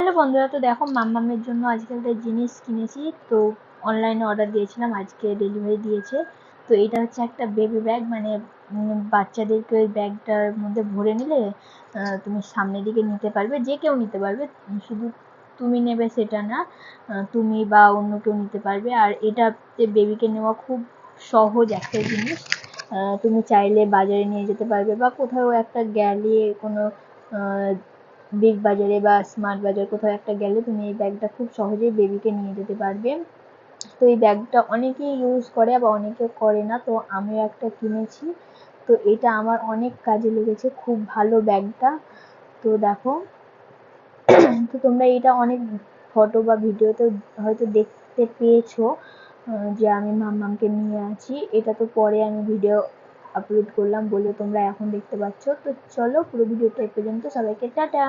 Hello বন্ধুরা, তো দেখো মাম্মামের জন্য আজকে একটা জিনিস কিনেছি। তো অনলাইনে অর্ডার দিয়েছিলাম, আজকে ডেলিভারি দিয়েছে। তো এটা হচ্ছে একটা বেবি ব্যাগ মানে বাচ্চাদেরকে ওই ব্যাগটার মধ্যে ভরে নিলে তুমি সামনের দিকে নিতে পারবে, যে কেউ নিতে পারবে। শুধু তুমি নেবে সেটা না তুমি বা অন্য কেউ নিতে পারবে। আর এটাতে বেবিকে নেওয়া খুব সহজ একটা জিনিস। তুমি চাইলে বাজারে নিয়ে যেতে পারবে বা কোথাও একটা গেলে কোনো বিগ বাজারে বা স্মার্ট বাজার কোথাও একটা গেলে তুমি এই ব্যাগটা খুব সহজেই বেবিকে নিয়ে যেতে পারবে। তো এই ব্যাগটা অনেকেই ইউজ করে আবার অনেকে করে না, তো আমিও একটা কিনেছি। তো এটা আমার অনেক কাজে লেগেছে, খুব ভালো ব্যাগটা তো দেখো, তো তোমরা এটা অনেক ফটো বা ভিডিওতে হয়তো দেখতে পেয়েছ যে আমি মাম্মামকে নিয়ে আছি। এটা তো পরে আমি ভিডিও আপলোড করলাম, বলে তোমরা এখন দেখতে পাচ্ছ। তো চলো পুরো ভিডিওটা এই পর্যন্ত। সবাইকে টাটা!